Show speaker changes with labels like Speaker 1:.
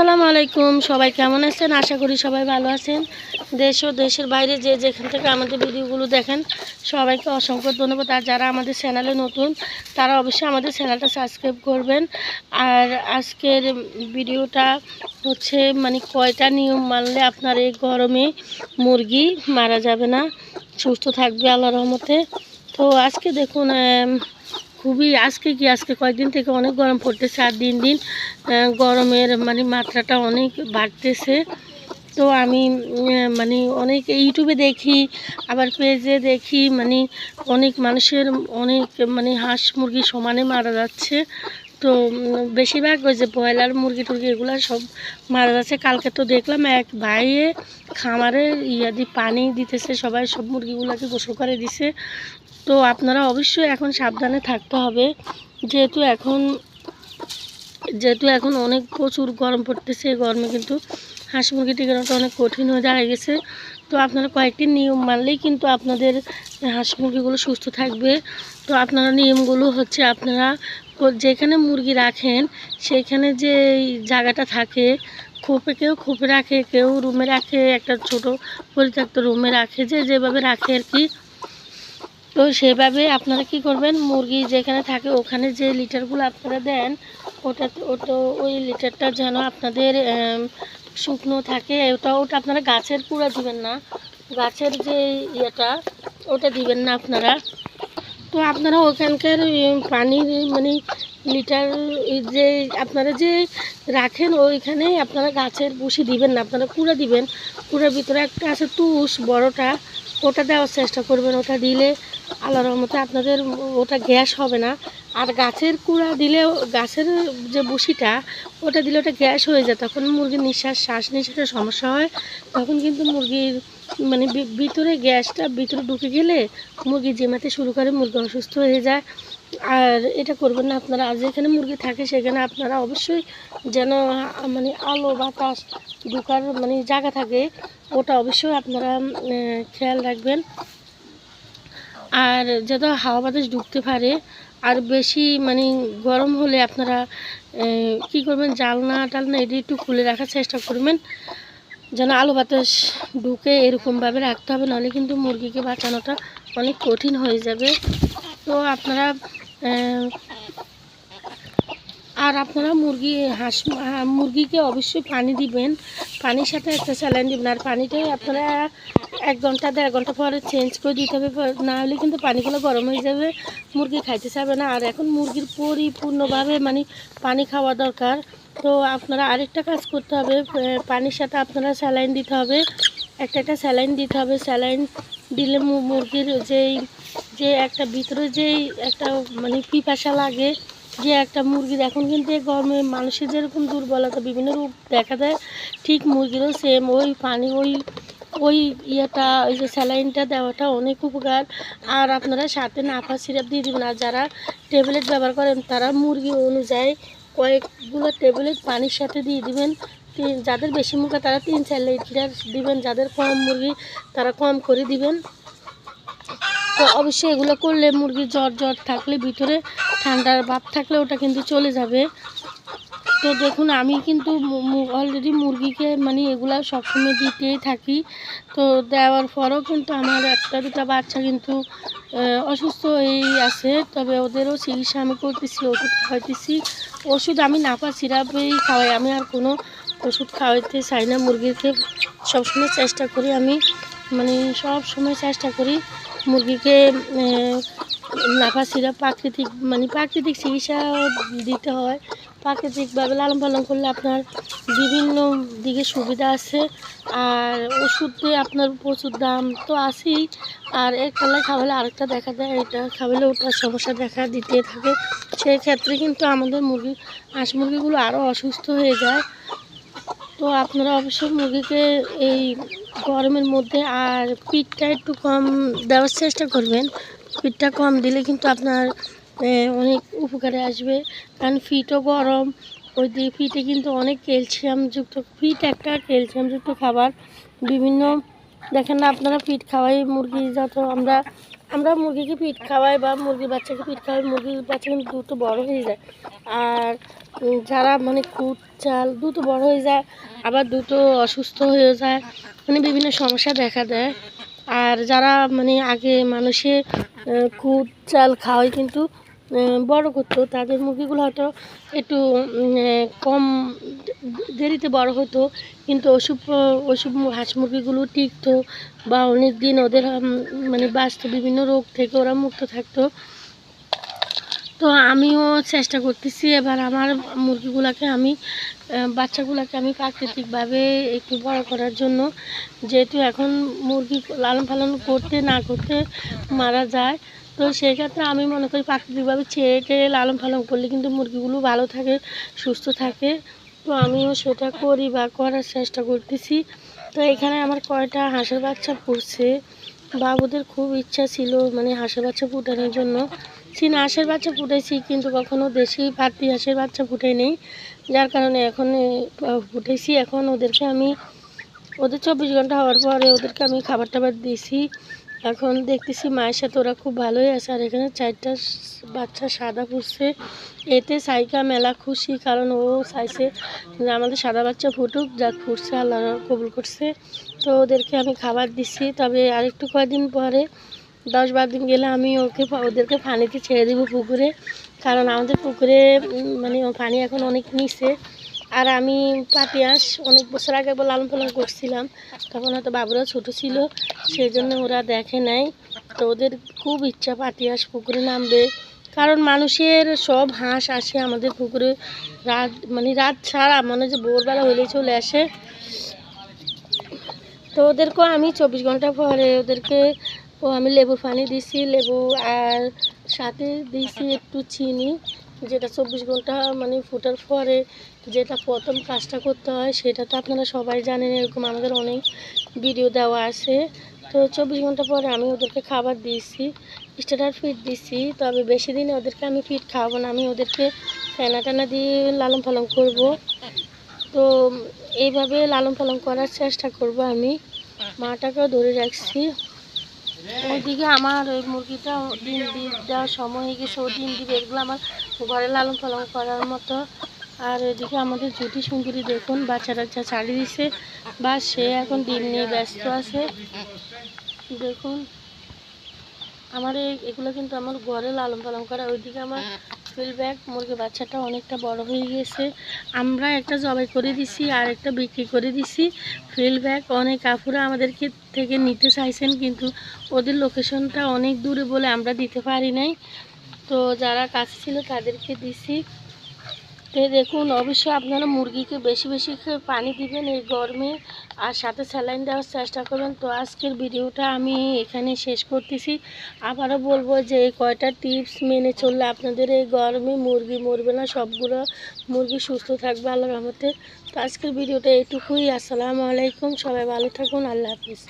Speaker 1: আসসালামু আলাইকুম। সবাই কেমন আছেন? আশা করি সবাই ভালো আছেন। দেশ ও দেশের বাইরে যে যেখান থেকে আমাদের ভিডিওগুলো দেখেন, সবাইকে অসংখ্য ধন্যবাদ। আর যারা আমাদের চ্যানেলে নতুন, তারা অবশ্যই আমাদের চ্যানেলটা সাবস্ক্রাইব করবেন। আর আজকের ভিডিওটা হচ্ছে মানে কয়টা নিয়ম মানলে আপনার এই গরমে মুরগি মারা যাবে না? সুস্থ থাকবে আল্লাহ রহমতে। তো আজকে দেখুন খুবই আজকে কি, আজকে কয়েকদিন থেকে অনেক গরম পড়তেছে আর দিন দিন গরমের মানে মাত্রাটা অনেক বাড়তেছে। তো আমি মানে অনেক ইউটিউবে দেখি, আবার পেজে দেখি মানে অনেক মানুষের অনেক মানে হাঁস মুরগি সমানে মারা যাচ্ছে। তো বেশিরভাগ ওই যে ব্রয়লার মুরগি টুরগি এগুলো সব মারা যাচ্ছে। কালকে তো দেখলাম এক ভাইয়ে খামারে ইয়া দিয়ে পানি দিতেছে, সবাই সব মুরগিগুলোকে গোসল করে দিছে। তো আপনারা অবশ্যই এখন সাবধানে থাকতে হবে। যেহেতু এখন যেহেতু এখন অনেক প্রচুর গরম পড়তেছে, এই গরমে কিন্তু হাঁস মুরগি টিকানোটা অনেক কঠিন হয়ে দাঁড়িয়ে গেছে। তো আপনারা কয়েকটি নিয়ম মানলেই কিন্তু আপনাদের হাঁস মুরগিগুলো সুস্থ থাকবে। তো আপনারা নিয়মগুলো হচ্ছে আপনারা যেখানে মুরগি রাখেন, সেখানে যে জায়গাটা থাকে, খোপে কেউ খোপে রাখে, কেউ রুমে রাখে, একটা ছোট পরিত্যক্ত রুমে রাখে, যে যেভাবে রাখে আর কি। তো সেভাবে আপনারা কি করবেন? মুরগি যেখানে থাকে, ওখানে যে লিটারগুলো আপনারা দেন, ওটা ওটা ওই লিটারটা যেন আপনাদের শুকনো থাকে, ওটা ওটা আপনারা গাছের কুড়া দিবেন না। গাছের যে ইয়েটা, ওটা দিবেন না আপনারা। তো আপনারা ওখানকার পানির মানে লিটার যে আপনারা যে রাখেন, ওইখানে আপনারা গাছের বুসি দিবেন না, আপনারা কুড়া দিবেন। কুড়ার ভিতরে একটা আছে তুষ, বড়টা, ওটা দেওয়ার চেষ্টা করবেন, ওটা দিলে আল্লাহ রহমতে আপনাদের ওটা গ্যাস হবে না। আর গাছের কুড়া দিলেও, গাছের যে বুসিটা, ওটা দিলে ওটা গ্যাস হয়ে যায়। তখন মুরগির নিঃশ্বাস, শ্বাস নিঃশ্বাসের সমস্যা হয়। তখন কিন্তু মুরগির মানে ভিতরে গ্যাসটা ভিতরে ঢুকে গেলে মুরগি জেমাতে শুরু করে, মুরগি অসুস্থ হয়ে যায়। আর এটা করবেন না আপনারা। আর যেখানে মুরগি থাকে, সেখানে আপনারা অবশ্যই যেন মানে আলো, বাতাস ঢুকার মানে জায়গা থাকে, ওটা অবশ্যই আপনারা খেয়াল রাখবেন। আর যাতে হাওয়া বাতাস ঢুকতে পারে, আর বেশি মানে গরম হলে আপনারা কি করবেন, জালনা টালনা এটি একটু খুলে রাখার চেষ্টা করবেন। যেন আলো বাতাস ঢুকে এরকমভাবে রাখতে হবে, নাহলে কিন্তু মুরগিকে বাঁচানোটা অনেক কঠিন হয়ে যাবে। তো আপনারা আর আপনারা মুরগি, হাঁস মুরগিকে অবশ্যই পানি দিবেন। পানির সাথে একটা স্যালাইন দিবেন। আর পানিটাই আপনারা এক ঘণ্টা, দেড় ঘণ্টা পরে চেঞ্জ করে দিতে হবে না হলে কিন্তু পানিগুলো গরম হয়ে যাবে, মুরগি খাইতে চাবে না। আর এখন মুরগির পরিপূর্ণভাবে মানে পানি খাওয়া দরকার। তো আপনারা আরেকটা কাজ করতে হবে পানির সাথে আপনারা স্যালাইন দিতে হবে। একটা একটা স্যালাইন দিতে হবে, স্যালাইন দিলে মুরগির যেই, যে একটা ভিতরে যেই একটা মানে পিপাসা লাগে, যে একটা মুরগির এখন কিন্তু গরমে মানুষের যেরকম দুর্বলতা বিভিন্ন রূপ দেখা দেয়, ঠিক মুরগিরও সেম ওই পানি, ওই ওই ইয়েটা, ওই যে স্যালাইনটা দেওয়াটা অনেক উপকার। আর আপনারা সাথে নাফা সিরাপ দিয়ে দেবেন। আর যারা ট্যাবলেট ব্যবহার করেন, তারা মুরগি অনুযায়ী কয়েকগুলো ট্যাবলেট পানির সাথে দিয়ে দিবেন। তিন, যাদের বেশি মুখে তারা তিন চার লিটার দিবেন। যাদের কম মুরগি, তারা কম করে দিবেন। তো অবশ্যই এগুলো করলে মুরগি জ্বর জ্বর থাকলে ভিতরে ঠান্ডার ভাব থাকলে ওটা কিন্তু চলে যাবে। তো দেখুন, আমি কিন্তু অলরেডি মুরগিকে মানে এগুলা সবসময় দিতেই থাকি। তো দেওয়ার পরেও কিন্তু আমার একটা দুটা বাচ্চা কিন্তু অসুস্থ হয়েই আছে। তবে ওদেরও চিকিৎসা আমি করতেছি, ওষুধ খাওয়াইতেছি। ওষুধ আমি নাপা সিরাপেই খাওয়াই। আমি আর কোনো ওষুধ খাওয়াইতে চাই না। মুরগিকে সবসময় চেষ্টা করি আমি মানে সব সময় চেষ্টা করি মুরগিকে নাফা সিরাপ প্রাকৃতিক মানে প্রাকৃতিক চিকিৎসা দিতে হয়। প্রাকৃতিকভাবে লালন পালন করলে আপনার বিভিন্ন দিকে সুবিধা আছে। আর ওষুধে আপনার প্রচুর দাম তো আছেই। আর এক পাল্লায় খাওয়ালে আরেকটা দেখা দেয়, এটা খাওয়ালে ওটার সমস্যা দেখা দিতে থাকে। সেই ক্ষেত্রে কিন্তু আমাদের মুরগি, হাঁস মুরগিগুলো আরও অসুস্থ হয়ে যায়। তো আপনারা অবশ্যই মুরগিকে এই গরমের মধ্যে আর পিঠটা একটু কম দেওয়ার চেষ্টা করবেন। পিঠটা কম দিলে কিন্তু আপনার অনেক উপকারে আসবে। কারণ ফিটও গরম, ওই দিয়ে ফিটে কিন্তু অনেক ক্যালসিয়ামযুক্ত, ফিট একটা ক্যালসিয়ামযুক্ত খাবার। বিভিন্ন, দেখেন না, আপনারা ফিট খাওয়াই মুরগি যত আমরা আমরা মুরগিকে ফিট খাওয়াই বা মুরগির বাচ্চাকে ফিট খাওয়াই, মুরগির বাচ্চা কিন্তু দ্রুত বড় হয়ে যায়। আর যারা মানে কুট চাল দ্রুত বড় হয়ে যায়, আবার দ্রুত অসুস্থ হয়ে যায় মানে বিভিন্ন সমস্যা দেখা দেয়। আর যারা মানে আগে মানুষে কুট চাল খাওয়াই কিন্তু বড় করতো। তাদের মুরগিগুলো হয়তো একটু কম দেরিতে বড় হতো, কিন্তু ওসব মু- হাঁস মুরগিগুলো টিকতো বা অনেক দিন ওদের মানে বাঁচতো, বিভিন্ন রোগ থেকে ওরা মুক্ত থাকতো। তো আমিও চেষ্টা করতেছি, এবার আমার মুরগিগুলোকে আমি বাচ্চাগুলোকে আমি প্রাকৃতিকভাবে একটু বড় করার জন্য, যেহেতু এখন মুরগি লালন পালন করতে না করতে মারা যায়। তো সেই ক্ষেত্রে আমি মনে করি প্রাকৃতিকভাবে ছেড়ে টেড়ে লালন পালন করলে কিন্তু মুরগিগুলো ভালো থাকে সুস্থ থাকে। তো আমিও সেটা করি বা করার চেষ্টা করতেছি। তো এখানে আমার কয়টা হাঁসের বাচ্চা পড়ছে বাবুদের খুব ইচ্ছা ছিল মানে হাঁসের বাচ্চা ফুটানোর জন্য। চীনা হাঁসের বাচ্চা ফুটেছি কিন্তু কখনো দেশি পাতি হাঁসের বাচ্চা ফুটাই নেই। যার কারণে এখন এ, ফুটাইছি এখন ওদেরকে আমি ওদের চব্বিশ ঘণ্টা হওয়ার পরে ওদেরকে আমি খাবার টাবার দিয়েছি। এখন দেখতেছি মায়ের সাথে ওরা খুব ভালোই আছে, আর এখানে চারটা বাচ্চা সাদা পড়ছে। এতে সাইকা মেলা খুশি, কারণ ও চাইছে যে আমাদের সাদা বাচ্চা ফুটুক, যা ফুটছে আল্লাহ কবুল করছে। তো ওদেরকে আমি খাবার দিচ্ছি তবে আরেকটু কয়েকদিন পরে, দশ বারো দিন গেলে আমি ওকে ওদেরকে পানিতে ছেড়ে দেবো পুকুরে। কারণ আমাদের পুকুরে মানে পানি এখন অনেক নিচে। আর আমি পাপিয়াস অনেক বছর আগে একবার লালন পালন করছিলাম। তখন হয়তো বাবুরা ছোটো ছিল সেই জন্য ওরা দেখে নাই। তো ওদের খুব ইচ্ছা পাতিয়াস পুকুরে নামবে। কারণ মানুষের সব হাঁস আসে আমাদের পুকুরে। রাত মানে রাত ছাড়া মানে যে ভোরবেলা হলেই চলে আসে। তো ওদেরকেও আমি চব্বিশ ঘণ্টা পরে ওদেরকে, ও আমি লেবুর পানি দিছি, লেবু আর সাথে দিয়েছি একটু চিনি। যেটা চব্বিশ ঘণ্টা মানে ফুটার পরে যেটা প্রথম কাজটা করতে হয়, সেটা তো আপনারা সবাই জানেন, এরকম আমাদের অনেক ভিডিও দেওয়া আছে। তো চব্বিশ ঘণ্টা পরে আমি ওদেরকে খাবার দিয়েছি স্টার্টার ফিট দিছি তবে বেশি দিনে ওদেরকে আমি ফিট খাওয়াবো না, আমি ওদেরকে ফেনা টানা দিয়ে লালন পালন করব। তো এইভাবে লালন পালন করার চেষ্টা করব আমি। মাটাকেও ধরে রাখছি। ওইদিকে আমার ওই মুরগিটা ডিম দেওয়ার সময় হয়ে গেছে, ও ডিম দিবে এগুলো আমার ঘরে লালন পালন করার মতো। আর এদিকে আমাদের জুটি সুন্দরী দেখুন, বাচ্চারা যা ছাড়িয়ে দিছে, বা সে এখন ডিম নিয়ে ব্যস্ত আছে। দেখুন, আমার এগুলো কিন্তু আমার ঘরে লালন পালন করা, ওইদিকে আমার ফিলব্যাক মুরগি বাচ্চাটা অনেকটা বড় হয়ে গিয়েছে আমরা একটা জবাই করে দিছি আর একটা বিক্রি করে দিছি। ফিলব্যাক অনেক কাপুরা আমাদেরকে থেকে নিতে চাইছেন, কিন্তু ওদের লোকেশনটা অনেক দূরে বলে আমরা দিতে পারি নাই। তো যারা কাছে ছিল তাদেরকে দিছি। তো দেখুন, অবশ্যই আপনারা মুরগিকে বেশি বেশি পানি দিবেন এই গরমে। আর সাথে স্যালাইন দেওয়ার চেষ্টা করবেন তো আজকের ভিডিওটা আমি এখানে শেষ করতেছি। আবারও বলব যে এই কয়টা টিপস মেনে চললে আপনাদের এই গরমে মুরগি মরবে না, সবগুলো মুরগি সুস্থ থাকবে আল্লাহর রহমতে। তো আজকের ভিডিওটা এটুকুই। আসসালামু আলাইকুম। সবাই ভালো থাকুন। আল্লাহ হাফিজ।